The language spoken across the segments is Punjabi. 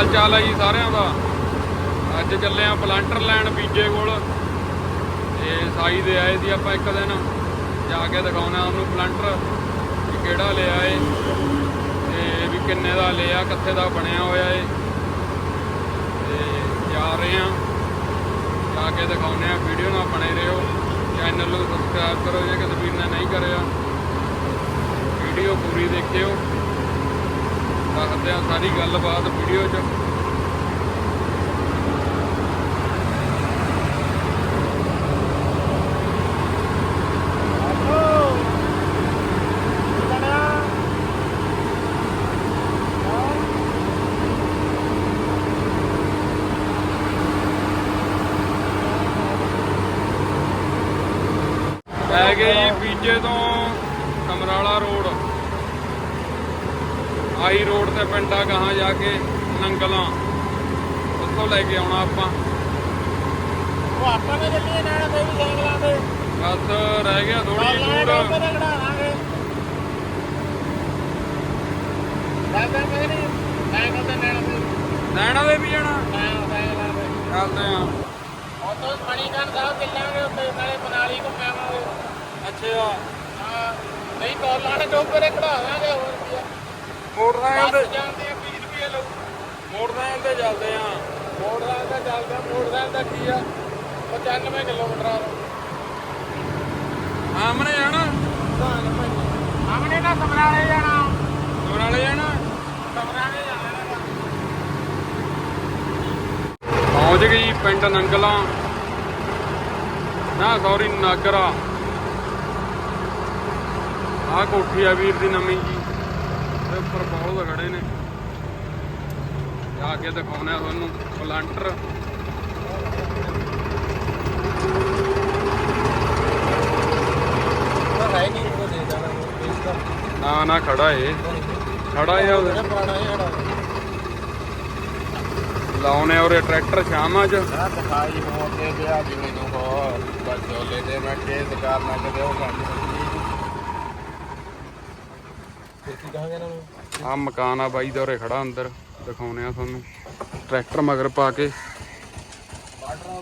ਹਾਲ ਚਾਲ ਹੈ ਜੀ ਸਾਰਿਆਂ ਦਾ। ਅੱਜ ਚੱਲੇ ਆ ਪਲਾਂਟਰ ਲੈਣ ਬੀਜੇ ਕੋਲ। ਤੇ ਸਾਈ ਦੇ ਆਏ ਸੀ ਆਪਾਂ ਇੱਕ ਦਿਨ। ਜਾ ਕੇ ਦਿਖਾਉਣਾ ਉਹਨੂੰ ਪਲਾਂਟਰ ਕਿ ਕਿਹੜਾ ਲਿਆ ਏ। ਤੇ ਵੀ ਕਿੰਨੇ ਦਾ ਲਿਆ, ਕਿੱਥੇ ਦਾ ਬਣਿਆ ਹੋਇਆ ਏ। ਤੇ ਜਾ ਰਹੇ ਆ। ਜਾ ਕੇ ਦਿਖਾਉਨੇ ਆ ਵੀਡੀਓ ਨਾਲ ਬਣੇ ਰਹੋ। ਚੈਨਲ ਨੂੰ ਸਬਸਕ੍ਰਾਈਬ ਕਰੋ ਜੇ ਕਿਸੇ ਵੀਰ ਨੇ ਨਹੀਂ ਕਰਿਆ। ਵੀਡੀਓ ਪੂਰੀ ਦੇਖਿਓ। ਦੱਸਦੇ ਆ ਸਾਰੀ ਗੱਲਬਾਤ ਵੀਡੀਓ 'ਚ। ਪੈ ਜੀ ਬੀਜੇ ਤੋਂ ਸਮਰਾਲਾ ਰੋਡ ਆਈ ਰੋਡ ਤੇ ਪਿੰਡਾ ਗਾਹਾਂ ਜਾ ਕੇ ਨੰਗਲਾਂ। ਉੱਥੋਂ ਲੈ ਕੇ ਆਉਣਾ ਆਪਾਂ। ਉਹ ਆਪਾਂ ਨੇ ਚੱਲੀਏ ਨਾਲ ਕੋਈ ਵੀ ਤੇ। ਬਸ ਰਹਿ ਗਿਆ ਥੋੜੀ ਜਿਹੀ ਦੂਰ। ਨੈਣਾ ਦੇ ਵੀ ਜਾਣਾ। ਚੱਲਦੇ ਆ ਉਤੋਂ ਮਣੀਕਰਨ ਸਾਹਿਬ ਚੱਲਾਂਗੇ ਉੱਤੇ ਨਾਲੇ ਮਨਾਲੀ ਘੁੰਮਾਵਾਂਗੇ। ਅੱਛਾ। ਹਾਂ ਨਹੀਂ ਕੋਲਾਂ ਨੇ ਡੋਬੇ ਤੇ ਖੜਾਵਾਂਗੇ ਹੋਰ ਕੀ ਆ। ਮੋਟਰਸਾਈਕਲ ਤੇ ਜਾਂਦੇ ਆ 20 ਰੁਪਏ ਲਓ। ਮੋਟਰਸਾਈਕਲ ਤੇ ਚੱਲਦੇ ਆ। ਮੋਟਰਸਾਈਕਲ ਦਾ ਚੱਲਦਾ ਮੋਟਰਸਾਈਕਲ ਦਾ ਕੀ ਆ? 95 ਕਿਲੋਮੀਟਰ ਆ ਆਮਣੇ ਜਾਣਾ ਆਮਨੇ ਦਾ ਸਮਰਾਲੇ ਜਾਣਾ। ਸਮਰਾਲੇ ਜਾਣਾ? ਸਮਰਾਲੇ ਜਾਣਾ ਪਹੁੰਚ ਗਈ ਪਿੰਡ ਨੰਗਲਾਂ। ਨਾ ਸੌਰੀ ਨਾਗਰਾ। ਆਹ ਕੋਠੀ ਆ ਵੀਰ ਦੀ ਨਵੀਂ ਜੀ। ਤੇ ਉੱਪਰ ਬਹੁਤ ਖੜੇ ਨੇ। ਜਾ ਕੇ ਦਿਖਾਉਣਾ ਤੁਹਾਨੂੰ ਪਲਾਂਟਰ। ਦੇ ਦਾ। ਨਾ ਨਾ ਖੜਾ ਏ। ਖੜਾ ਏ ਉਹਦੇ ਪੁਰਾਣਾ ਹੈ ਹੜਾ ਲਾਉਨੇ ਔਰ ਟਰੈਕਟਰ ਸ਼ਾਮਾਂ ਚ। ਨਾ ਦਿਖਾਈ ਮੋਤੇ ਤੇ ਆ ਜਿਵੇਂ ਨੂੰ ਹੋ ਬਸ ਝੋਲੇ ਦੇ ਮੈਂ ਕੇਸ ਕਰਨਾ ਕਦੇ ਉਹ ਕੰਮ ਫਿਰ ਕੀ ਕਹਾਂਗੇ ਇਹਨਾਂ ਨੂੰ? ਆ ਮਕਾਨ ਆ ਬਾਈ ਦਾ ਉਰੇ ਖੜਾ ਅੰਦਰ ਦਿਖਾਉਨੇ ਆ ਤੁਹਾਨੂੰ। ਟਰੈਕਟਰ ਮਗਰ ਪਾ ਕੇ।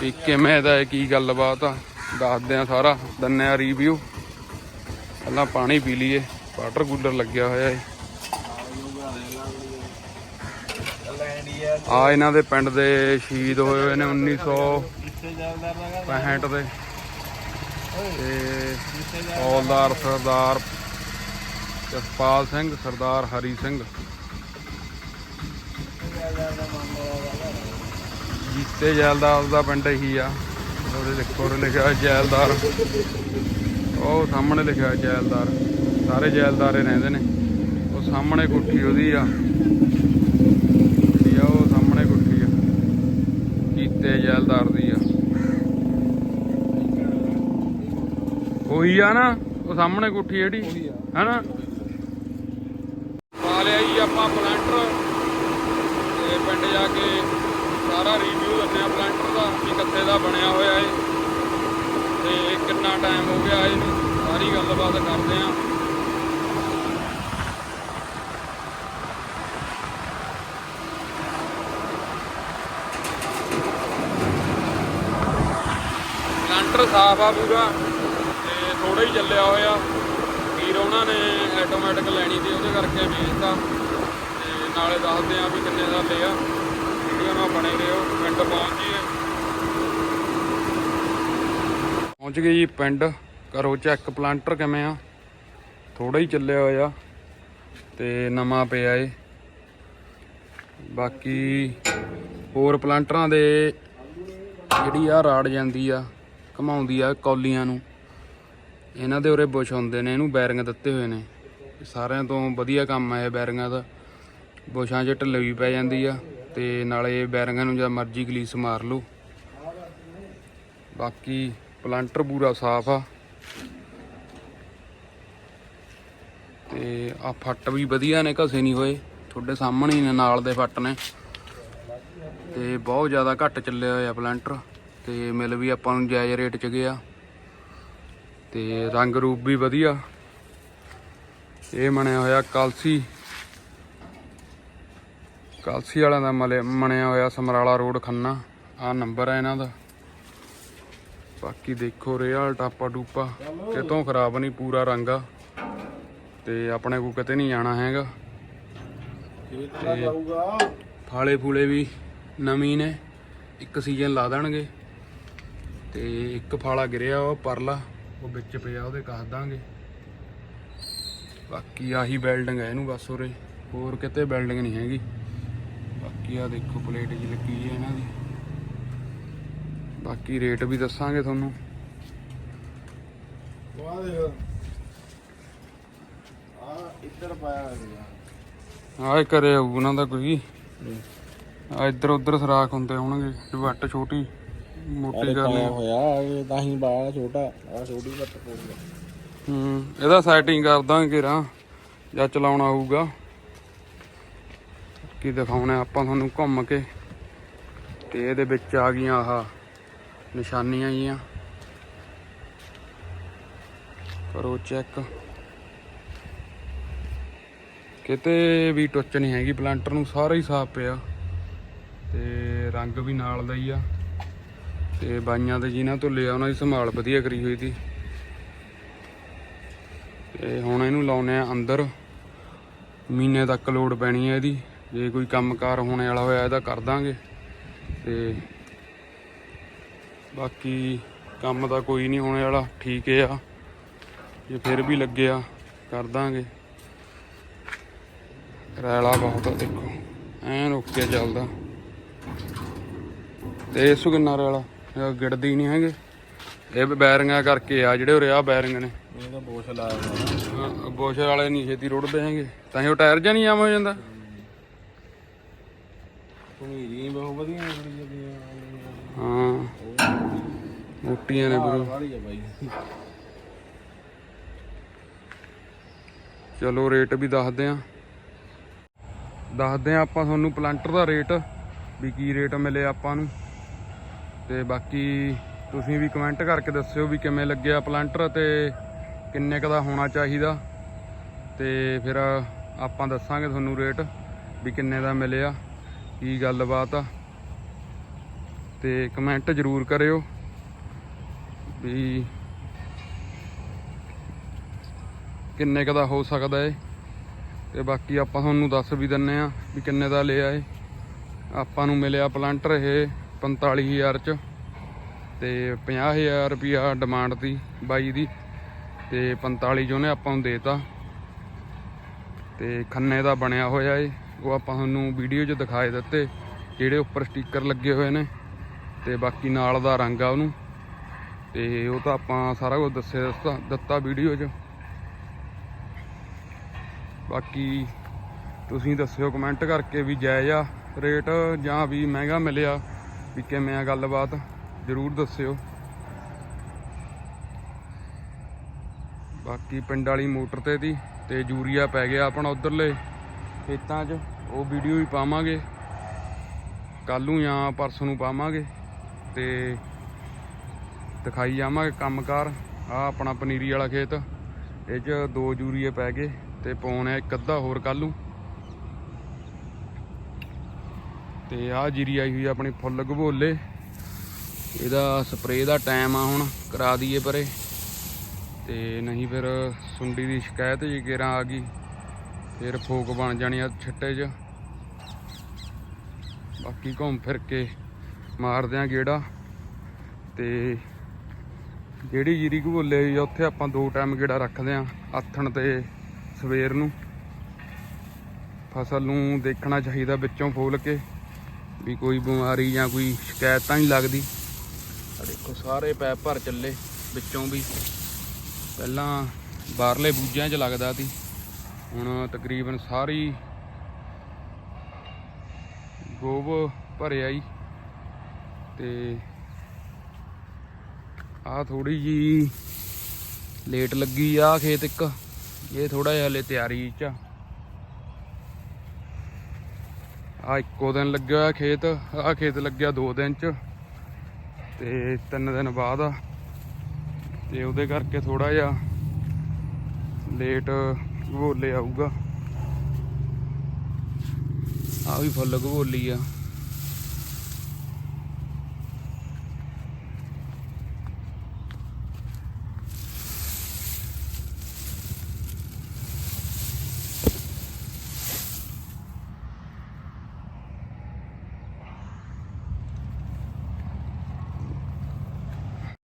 ਵੀ ਕਿਵੇਂ ਇਹਦਾ ਇਹ ਕੀ ਗੱਲਬਾਤ ਆ ਦੱਸਦੇ ਆ ਸਾਰਾ ਦੰਨੇ ਆ ਰਿਵਿਊ ਪਹਿਲਾਂ ਪਾਣੀ ਪੀ ਲਈਏ ਵਾਟਰ ਕੂਲਰ ਲੱਗਿਆ ਹੋਇਆ ਏ ਇੰਡੀਆ ਆ ਇਹਨਾਂ ਦੇ ਪਿੰਡ ਦੇ ਸ਼ਹੀਦ ਹੋਏ ਹੋਏ ਨੇ 1965 ਇੱਥੇ ਚੱਲਦਾ ਰਗਾ ਦੇ। ਤੇ ਹੌਲਦਾਰ ਸਰਦਾਰ ਜਸਪਾਲ ਸਿੰਘ ਸਰਦਾਰ ਹਰੀ ਸਿੰਘ। ਜੀਤੇ ਜੈਲਦਾਰ ਦਾ ਪਿੰਡ ਇਹੀ ਆ। ਉਹਦੇ ਦੇਖੋ ਉਹਦੇ ਲਿਖਿਆ ਜੈਲਦਾਰ। ਉਹ ਸਾਹਮਣੇ ਲਿਖਿਆ ਜੈਲਦਾਰ। ਸਾਰੇ ਜੈਲਦਾਰੇ ਰਹਿੰਦੇ ਨੇ। ਉਹ ਸਾਹਮਣੇ ਕੋਠੀ ਉਹਦੀ ਆ। ਜਿਹੜੀ ਆ ਉਹ ਸਾਹਮਣੇ ਕੋਠੀ ਆ। ਜੀਤੇ ਜੈਲਦਾਰ ਦੀ ਆ। ਉਹੀ ਆ ਨਾ ਉਹ ਸਾਹਮਣੇ ਕੋਠੀ ਜਿਹੜੀ। ਹੈਨਾ ਪਾ ਲਿਆ ਜੀ ਆਪਾਂ ਪਲਾਂਟਰ ਤੇ ਪਿੰਡ ਜਾ ਕੇ ਸਾਰਾ ਰਿਵਿਊ ਆ ਪਲਾਂਟਰ ਦਾ ਵੀ ਕਿੱਥੇ ਦਾ ਬਣਿਆ ਹੋਇਆ ਏ। ਤੇ ਕਿੰਨਾ ਟਾਈਮ ਹੋ ਗਿਆ ਇਹਨੂੰ ਸਾਰੀ ਗੱਲਬਾਤ ਕਰਦੇ ਆ। ਪਲਾਂਟਰ ਸਾਫ਼ ਆ ਪੂਰਾ ਤੇ ਥੋੜਾ ਹੀ ਚੱਲਿਆ ਹੋਇਆ। ਵੀਰ ਉਹਨਾਂ ਨੇ ਆਟੋਮੈਟਿਕ ਲੈਣੀ ਸੀ, ਉਹਦੇ ਕਰਕੇ ਵੇਚਤਾ। ਤੇ ਨਾਲੇ ਦੱਸਦੇ ਆ ਵੀ ਕਿੰਨੇ ਦਾ ਲਿਆ ਨਾਲ ਬਣੇ ਰਹੋ ਪਿੰਡ ਪਹੁੰਚ ਜੀਏ ਪਹੁੰਚ ਗਏ ਜੀ ਪਿੰਡ ਕਰੋ ਚੈੱਕ ਪਲਾਂਟਰ ਕਿਵੇਂ ਆ ਥੋੜਾ ਹੀ ਚੱਲਿਆ ਹੋਇਆ ਤੇ ਨਵਾਂ ਪਿਆ ਏ। ਬਾਕੀ ਹੋਰ ਪਲਾਂਟਰਾਂ ਦੇ ਜਿਹੜੀ ਆ ਰਾੜ ਜਾਂਦੀ ਆ, ਘਮਾਉਂਦੀ ਆ ਕੌਲੀਆਂ ਨੂੰ, ਇਹਨਾਂ ਦੇ ਉਰੇ ਬੁਸ਼ ਹੁੰਦੇ ਨੇ, ਇਹਨੂੰ ਬੈਰਿੰਗ ਦਿੱਤੇ ਹੋਏ ਨੇ। ਸਾਰਿਆਂ ਤੋਂ ਵਧੀਆ ਕੰਮ ਆ ਇਹ ਬੈਰਿੰਗਾਂ ਦਾ, ਬੁਸ਼ਾਂ 'ਚ ਢਿੱਲ ਪੈ ਜਾਂਦੀ ਆ। ਤੇ ਨਾਲੇ ਬੈਰਿੰਗਾਂ ਨੂੰ ਜਦ ਮਰਜ਼ੀ ਗਲੀਸ ਮਾਰ ਲਓ। ਬਾਕੀ ਪਲਾਂਟਰ ਪੂਰਾ ਸਾਫ਼ ਆ। ਤੇ ਆ ਫੱਟ ਵੀ ਵਧੀਆ ਨੇ, ਘਸੇ ਨਹੀਂ ਹੋਏ। ਤੁਹਾਡੇ ਸਾਹਮਣੇ ਹੀ ਨੇ, ਨਾਲ ਦੇ ਫੱਟ ਨੇ। ਤੇ ਬਹੁਤ ਜ਼ਿਆਦਾ ਘੱਟ ਚੱਲਿਆ ਹੋਇਆ ਪਲਾਂਟਰ। ਤੇ ਮਿਲ ਵੀ ਆਪਾਂ ਨੂੰ ਜਾਇਜ਼ ਰੇਟ 'ਚ ਗਿਆ। ਤੇ ਰੰਗ ਰੂਪ ਵੀ ਵਧੀਆ। ਇਹ ਬਣਿਆ ਹੋਇਆ ਕਲਸੀ। ਕਾਲਸੀ ਵਾਲਿਆਂ ਦਾ ਮਲੇ ਮਣਿਆ ਹੋਇਆ ਸਮਰਾਲਾ ਰੋਡ ਖੰਨਾ। ਆ ਨੰਬਰ ਹੈ ਇਹਨਾਂ ਦਾ। ਬਾਕੀ ਦੇਖੋ ਰਿਆਲ ਟਾਪਾ ਟੂਪਾ ਕਿਤੋਂ ਖਰਾਬ ਨਹੀਂ ਪੂਰਾ ਰੰਗ ਆ। ਤੇ ਆਪਣੇ ਕੋ ਕਿਤੇ ਨਹੀਂ ਜਾਣਾ ਹੈਗਾ। ਫਾਲੇ ਫੂਲੇ ਵੀ ਨਵੀਂ ਨੇ। ਇੱਕ ਸੀਜ਼ਨ ਲਾ ਦੇਣਗੇ। ਤੇ ਇੱਕ ਫਾਲਾ ਗਿਰਿਆ ਉਹ ਪਰਲਾ। ਉਹ ਵਿੱਚ ਪਿਆ ਉਹਦੇ ਕੱਸ ਦਾਂਗੇ। ਬਾਕੀ ਆਹੀ ਬਿਲਡਿੰਗ ਹੈ ਇਹਨੂੰ ਬਸ ਉਰੇ। ਹੋਰ ਕਿਤੇ ਬਿਲਡਿੰਗ ਨਹੀਂ ਹੈਗੀ। ਬਾਕੀ ਆ ਦੇਖੋ ਪਲੇਟ ਜੀ ਲੱਗੀ ਹੈ ਇਹਨਾਂ ਦੀ। ਬਾਕੀ ਰੇਟ ਵੀ ਦੱਸਾਂਗੇ ਤੁਹਾਨੂੰ। ਵਾਹ ਦੇਖ। ਆ ਇੱਧਰ ਪਾਇਆ ਹੋਇਆ ਆਹ ਕਰੇ ਉਹਨਾਂ ਦਾ ਕੋਈ। ਆ ਇੱਧਰ ਉੱਧਰ ਸਰਾਖ ਹੁੰਦੇ ਹੋਣਗੇ ਵੱਟ ਛੋਟੀ ਮੋਟੀ ਕਰਨੀ ਹੋਇਆ ਇਹ ਤਾਂ ਹੀ ਬਾਲ ਛੋਟਾ ਆ ਛੋਟੀ ਘੱਟ ਪਊਗਾ। ਹੂੰ ਇਹਦਾ ਸੈਟਿੰਗ ਕਰ ਦਾਂਗੇ ਰਾਂ ਜਾਂ ਚਲਾਉਣਾ ਹੋਊਗਾ। ਕੀ ਦਿਖਾਉਣਾ, ਆਪਾਂ ਤੁਹਾਨੂੰ ਘੁੰਮ ਕੇ ਤੇ ਇਹਦੇ ਵਿੱਚ ਆ ਗਈਆਂ ਆਹ ਨਿਸ਼ਾਨੀਆਂ ਜੀਆਂ। ਕਰੋ ਚੈੱਕ ਕਿਤੇ ਵੀ ਟੁੱਚ ਨਹੀਂ ਹੈਗੀ, ਪਲਾਂਟਰ ਨੂੰ ਸਾਰਾ ਹੀ ਸਾਫ਼ ਪਿਆ ਤੇ ਰੰਗ ਵੀ ਨਾਲ ਦਾ ਹੀ ਆ। ਤੇ ਬਾਈਆਂ ਦੇ ਜਿਨ੍ਹਾਂ ਤੋਂ ਲਿਆ, ਉਹਨਾਂ ਦੀ ਸੰਭਾਲ ਵਧੀਆ ਕਰੀ ਹੋਈ ਸੀ। ਤੇ ਹੁਣ ਇਹਨੂੰ ਲਾਉਨੇ ਆ ਅੰਦਰ। ਮਹੀਨੇ ਤੱਕ ਲੋਡ ਪੈਣੀ ਹੈ ਇਹਦੀ। ਜੇ ਕੋਈ ਕੰਮਕਾਰ ਹੋਣੇ ਵਾਲਾ ਹੋਇਆ ਇਹਦਾ ਕਰ ਦਾਂਗੇ। ਤੇ ਬਾਕੀ ਕੰਮ ਦਾ ਕੋਈ ਨਹੀਂ ਹੋਣੇ ਵਾਲਾ ਠੀਕ ਹੈ ਆ। ਜੇ ਫਿਰ ਵੀ ਲੱਗਿਆ ਕਰ ਦਾਂਗੇ। ਰੈਲਾ ਬਹੁਤ ਆ ਦੇਖੋ ਐਨ ਰੁਕ ਕੇ ਚੱਲਦਾ। ਤੇ ਇਸ ਕਿੰਨਾ ਰੈਲਾ? ਇਹ ਗਿੜਦੀ ਨਹੀਂ ਹੈਗੇ। ਇਹ ਬੈਰਿੰਗਾਂ ਕਰਕੇ ਆ ਜਿਹੜੇ ਉਰੇ ਆ ਬੈਰਿੰਗ ਨੇ। ਇਹ ਤਾਂ ਬੋਛ ਲਾਇਆ ਬੋਸ਼ਰ ਵਾਲੇ ਨਹੀਂ ਛੇਤੀ ਰੁੜਦੇ ਹੈਗੇ। ਤਾਂ ਹੀ ਉਹ ਟਾਇਰ ਜਾਂ ਨਹੀਂ ਆਮ ਹੋ ਜਾਂਦਾ। ਭਮੀਰੀ ਬਹੁਤ ਵਧੀਆ ਨਿਕਲੀ ਹਾਂ। ਮੋਟੀਆਂ ਨੇ ਬਰੋ ਵਾਲੀ ਆ ਬਾਈ। ਚਲੋ ਰੇਟ ਵੀ ਦੱਸਦੇ ਆ। ਦੱਸਦੇ ਆ ਆਪਾਂ ਤੁਹਾਨੂੰ ਪਲਾਂਟਰ ਦਾ ਰੇਟ ਵੀ ਕੀ ਰੇਟ ਮਿਲੇ ਆਪਾਂ ਨੂੰ। ਤੇ ਬਾਕੀ ਤੁਸੀਂ ਵੀ ਕਮੈਂਟ ਕਰਕੇ ਦੱਸਿਓ ਵੀ ਕਿਵੇਂ ਲੱਗਿਆ ਪਲਾਂਟਰ ਤੇ ਕਿੰਨੇ ਕ ਦਾ ਹੋਣਾ ਚਾਹੀਦਾ। ਤੇ ਫਿਰ ਆਪਾਂ ਦੱਸਾਂਗੇ ਤੁਹਾਨੂੰ ਰੇਟ ਵੀ ਕਿੰਨੇ ਦਾ ਮਿਲਿਆ। ਕੀ ਗੱਲਬਾਤ ਆ? ਤੇ ਕਮੈਂਟ ਜ਼ਰੂਰ ਕਰਿਓ ਵੀ ਕਿੰਨੇ ਕ ਦਾ ਹੋ ਸਕਦਾ ਏ। ਤੇ ਬਾਕੀ ਆਪਾਂ ਤੁਹਾਨੂੰ ਦੱਸ ਵੀ ਦਿੰਨੇ ਆ ਵੀ ਕਿੰਨੇ ਦਾ ਲਿਆ ਏ। ਆਪਾਂ ਨੂੰ ਮਿਲਿਆ ਪਲਾਂਟਰ ਇਹ 45000 ਚ ਤੇ 50000 ਰੁਪਿਆ ਡਿਮਾਂਡ ਦੀ, ਬਾਈ ਦੀ। ਤੇ 45 ਜੋ ਨੇ ਆਪਾਂ ਨੂੰ ਦੇਤਾ ਤੇ ਖੰਨੇ ਦਾ ਬਣਿਆ ਹੋਇਆ ਏ। ਉਹ ਆਪਾਂ ਤੁਹਾਨੂੰ ਵੀਡੀਓ 'ਚ ਦਿਖਾਏ ਦਿੱਤੇ, ਜਿਹੜੇ ਉੱਪਰ ਸਟicker ਲੱਗੇ ਹੋਏ ਨੇ ਤੇ ਬਾਕੀ ਨਾਲ ਦਾ ਰੰਗ ਆ ਉਹਨੂੰ। ਤੇ ਉਹ ਤਾਂ ਆਪਾਂ ਸਾਰਾ ਕੁਝ ਦੱਸਿਆ ਦਿੱਤਾ- ਦਿੱਤਾ ਵੀਡੀਓ 'ਚ। ਬਾਕੀ ਤੁਸੀਂ ਦੱਸਿਓ ਕਮੈਂਟ ਕਰਕੇ ਵੀ ਜਾਇਜ਼ ਆ, ਰੇਟ ਜਾਂ ਵੀ ਮਹਿੰਗਾ ਮਿਲਿਆ, ਵੀ ਕਿਵੇਂ ਆ ਗੱਲਬਾਤ, ਜਰੂਰ ਦੱਸਿਓ। ਬਾਕੀ ਪਿੰਡ ਵਾਲੀ ਮੋਟਰ ਤੇ ਦੀ ਤੇ ਯੂਰੀਆ ਪੈ ਗਿਆ ਆਪਣਾ ਉਧਰਲੇ। ਖੇਤਾਂ 'ਚ, ਉਹ ਵੀਡੀਓ ਵੀ ਪਾਵਾਂਗੇ। ਕੱਲ ਨੂੰ ਜਾਂ ਪਰਸੋਂ ਨੂੰ ਪਾਵਾਂਗੇ ਤੇ ਦਿਖਾਈ ਜਾਵਾਂਗੇ ਕੰਮਕਾਰ। ਆ ਆਪਣਾ ਪਨੀਰੀ ਵਾਲਾ ਖੇਤ, ਇਹ 'ਚ ਦੋ ਯੂਰੀਏ ਪੈ ਗਏ ਤੇ ਪਾਉਣੇ ਇੱਕ ਅੱਧਾ ਹੋਰ ਕੱਲ ਨੂੰ। ਤੇ ਆ ਜੀਰੀ ਆਈ ਹੋਈ ਆਪਣੀ ਫੁੱਲ ਗਭੋਲੇ ਇਹਦਾ ਸਪਰੇਅ ਦਾ ਟਾਈਮ ਆ ਹੁਣ, ਕਰਾ ਦਈਏ ਪਰੇ। ਤੇ ਨਹੀਂ ਫਿਰ ਸੁੰਡੀ ਦੀ ਸ਼ਿਕਾਇਤ ਜੇ ਕੇਰਾਂ ਆ ਗਈ। ਫਿਰ ਫੋਕ ਬਣ ਜਾਣੀ ਆ ਛੱਟੇ 'ਚ। ਬਾਕੀ ਘੁੰਮ ਫਿਰ ਕੇ ਮਾਰਦੇ ਆ ਗੇੜਾ। ਤੇ ਜਿਹੜੀ ਜੀਰੀ ਘਬੋਲੇ ਆ ਉੱਥੇ ਆਪਾਂ ਦੋ ਟਾਈਮ ਗੇੜਾ ਰੱਖਦੇ ਆ, ਆਥਣ ਤੇ ਸਵੇਰ ਨੂੰ। ਫਸਲ ਨੂੰ ਦੇਖਣਾ ਚਾਹੀਦਾ ਵਿੱਚੋਂ ਫੋਲ ਕੇ, ਵੀ ਕੋਈ ਬਿਮਾਰੀ ਜਾਂ ਕੋਈ ਸ਼ਿਕਾਇਤ ਤਾਂ ਨਹੀਂ ਲੱਗਦੀ। ਆ ਦੇਖੋ, ਸਾਰੇ ਪੈਪ ਭਰ ਚੱਲੇ ਵਿੱਚੋਂ ਵੀ। ਪਹਿਲਾਂ ਬਾਹਰਲੇ ਬੂਜਿਆਂ 'ਚ ਲੱਗਦਾ ਸੀ। ਹੁਣ ਤਕਰੀਬਨ ਸਾਰੀ ਗੋਬ ਭਰਿਆ ਜੀ ਤੇ ਆ ਥੋੜੀ ਜੀ ਲੇਟ ਲੱਗੀ ਆ ਖੇਤ ਇੱਕ। ਇਹ ਥੋੜਾ ਜਿਹਾ ਹਲੇ ਤਿਆਰੀ ਚ ਆ। ਇੱਕੋ ਦਿਨ ਲੱਗਿਆ ਖੇਤ। ਆ ਖੇਤ ਲੱਗਿਆ ਦੋ ਦਿਨ ਚ। ਤੇ ਤਿੰਨ ਦਿਨ ਬਾਅਦ ਆ। ਤੇ ਉਹਦੇ ਕਰਕੇ ਥੋੜਾ ਜਿਹਾ ਲੇਟ ਘੋਲੇ ਆਊਗਾ। ਆ ਵੀ ਫੁੱਲ ਘਬੋਲੀ ਆ।